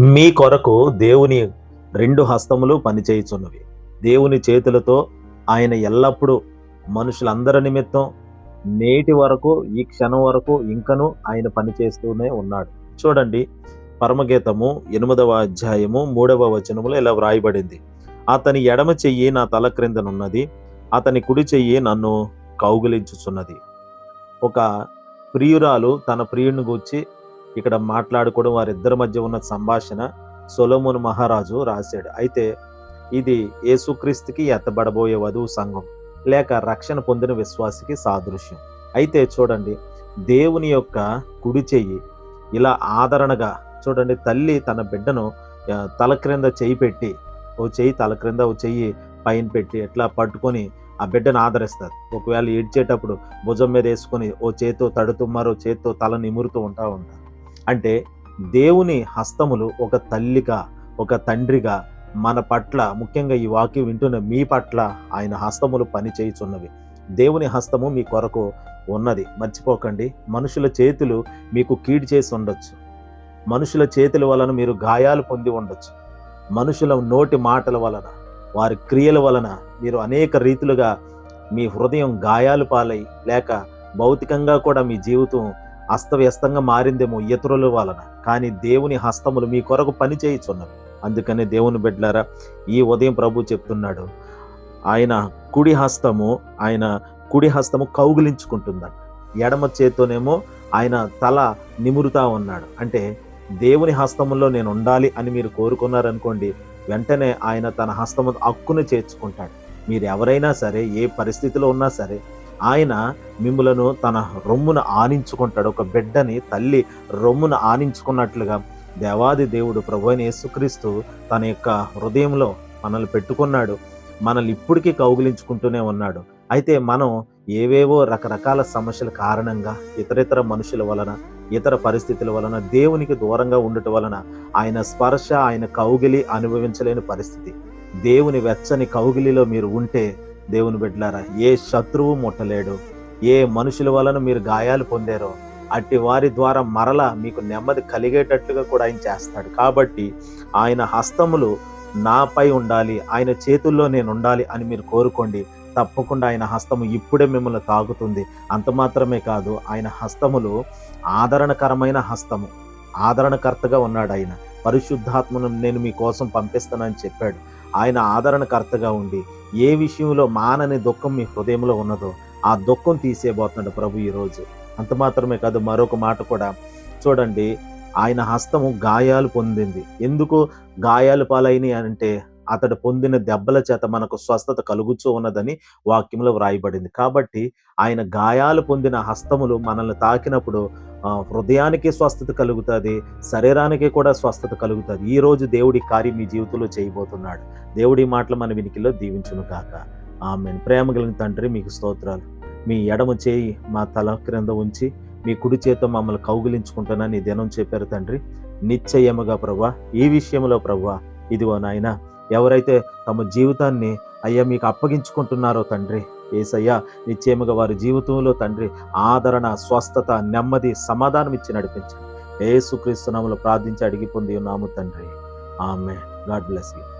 మీ కొరకు దేవుని రెండు హస్తములు పనిచేయుచున్నవి. దేవుని చేతులతో ఆయన ఎల్లప్పుడూ మనుషులందరి నిమిత్తం నేటి వరకు ఈ క్షణం వరకు ఇంకను ఆయన పనిచేస్తూనే ఉన్నాడు. చూడండి పరమగీతము ఎనిమిదవ అధ్యాయము మూడవ వచనములో ఇలా వ్రాయబడింది. అతని ఎడమ చెయ్యి నా తల క్రిందనున్నది అతని కుడి చెయ్యి నన్ను కౌగిలించుచున్నది. ఒక ప్రియురాలు తన ప్రియుడిని గూర్చి ఇక్కడ మాట్లాడుకోవడం వారిద్దరి మధ్య ఉన్న సంభాషణ సొలోమును మహారాజు రాశాడు. అయితే ఇది యేసుక్రీస్తుకి ఎత్తబడబోయే వధువు సంఘం లేక రక్షణ పొందిన విశ్వాసికి సాదృశ్యం. అయితే చూడండి దేవుని యొక్క కుడి చెయ్యి ఇలా ఆదరణగా చూడండి తల్లి తన బిడ్డను తల క్రింద చేయి పెట్టి ఓ చెయ్యి తల క్రింద ఓ చెయ్యి పైన పెట్టి ఎట్లా పట్టుకొని ఆ బిడ్డను ఆదరిస్తారు. ఒకవేళ ఏడ్చేటప్పుడు భుజం మీద వేసుకొని ఓ చేతితో తడుతుమ్మారో మరో చేత్తో తల నిమురుతూ ఉంటా ఉంటారు. అంటే దేవుని హస్తములు ఒక తల్లిగా ఒక తండ్రిగా మన పట్ల ముఖ్యంగా ఈ వాక్యం వింటున్న మీ పట్ల ఆయన హస్తములు పని చేయుచున్నవి. దేవుని హస్తము మీ కొరకు ఉన్నది. మర్చిపోకండి. మనుషుల చేతులు మీకు కీడు చేసి ఉండొచ్చు. మనుషుల చేతుల వలన మీరు గాయాలు పొంది ఉండొచ్చు. మనుషుల నోటి మాటల వలన వారి క్రియల వలన మీరు అనేక రీతులుగా మీ హృదయం గాయాలు పాలై లేక భౌతికంగా కూడా మీ జీవితం అస్తవ్యస్తంగా మారిందేమో ఇతరుల వలన. కానీ దేవుని హస్తములు మీ కొరకు పని చేయుచున్నవి. అందుకనే దేవుని బిడ్డలారా ఈ ఉదయం ప్రభు చెప్తున్నాడు ఆయన కుడి హస్తము ఆయన కుడి హస్తము కౌగిలించుకుంటుందంట. ఎడమ చేత్తోనేమో ఆయన తల నిమురుతా ఉన్నాడు. అంటే దేవుని హస్తములో నేను ఉండాలి అని మీరు కోరుకున్నారనుకోండి వెంటనే ఆయన తన హస్తము హక్కును చేర్చుకుంటాడు. మీరు ఎవరైనా సరే ఏ పరిస్థితిలో ఉన్నా సరే ఆయన మిమ్మలను తన రొమ్మున ఆనించుకుంటాడు. ఒక బిడ్డని తల్లి రొమ్మున ఆనించుకున్నట్లుగా దేవాది దేవుడు ప్రభు అని యేసుక్రీస్తు తన యొక్క హృదయంలో మనల్ని పెట్టుకున్నాడు. మనల్ని ఇప్పటికీ కౌగిలించుకుంటూనే ఉన్నాడు. అయితే మనం ఏవేవో రకరకాల సమస్యల కారణంగా ఇతరితర మనుషుల వలన ఇతర పరిస్థితుల వలన దేవునికి దూరంగా ఉండటం వలన ఆయన స్పర్శ ఆయన కౌగిలి అనుభవించలేని పరిస్థితి. దేవుని వెచ్చని కౌగిలిలో మీరు ఉంటే దేవుని బిడ్డలారా ఏ శత్రువు ముట్టలేడు. ఏ మనుషుల వలన మీరు గాయాలు పొందారో అట్టి వారి ద్వారా మరల మీకు నెమ్మది కలిగేటట్లుగా కూడా ఆయన చేస్తాడు. కాబట్టి ఆయన హస్తములు నాపై ఉండాలి ఆయన చేతుల్లో నేను ఉండాలి అని మీరు కోరుకోండి. తప్పకుండా ఆయన హస్తము ఇప్పుడే మిమ్మల్ని తాకుతుంది అంత మాత్రమే కాదు ఆయన హస్తములు ఆదరణకరమైన హస్తము. ఆదరణకర్తగా ఉన్నాడు ఆయన. పరిశుద్ధాత్మను నేను మీకోసం పంపిస్తానని చెప్పాడు. ఆయన ఆదరణకర్తగా ఉండి ఏ విషయంలో మానని దుఃఖం మీ హృదయంలో ఉన్నదో ఆ దుఃఖం తీసేయబోతున్నాడు ప్రభు ఈరోజు అంత మాత్రమే కాదు మరొక మాట కూడా. చూడండి ఆయన హస్తము గాయాలు పొందింది. ఎందుకు? గాయాలు పాలైనవి అంటే అతడు పొందిన దెబ్బల చేత మనకు స్వస్థత కలుగుతూ ఉన్నదని వాక్యంలో వ్రాయబడింది. కాబట్టి ఆయన గాయాలు పొందిన హస్తములు మనల్ని తాకినప్పుడు హృదయానికి స్వస్థత కలుగుతుంది శరీరానికి కూడా స్వస్థత కలుగుతుంది. ఈ రోజు దేవుడి కార్యం మీ జీవితంలో చేయబోతున్నాడు. దేవుడి మాటలు మన వినికిలో దీవించును కాక ఆమె ప్రేమ కలిగిన తండ్రి మీకు స్తోత్రాలు. మీ ఎడమ చేయి మా తల క్రింద ఉంచి మీ కుడి చేత మమ్మల్ని కౌగిలించుకుంటానని దినం చెప్పారు తండ్రి. నిశ్చయముగా ప్రభా ఈ విషయంలో ప్రభా ఇదిగో నాయన ఎవరైతే తమ జీవితాన్ని అయ్యా మీకు అప్పగించుకుంటున్నారో తండ్రి ఏసయ్యా నిశ్చయముగా వారి జీవితంలో తండ్రి ఆదరణ స్వస్థత నెమ్మది సమాధానం ఇచ్చి నడిపించండి. ఏసుక్రీస్తునాములు ప్రార్థించి అడిగి పొంది ఉన్నాము తండ్రి. ఆమె గాడ్ బ్లెస్ యూ.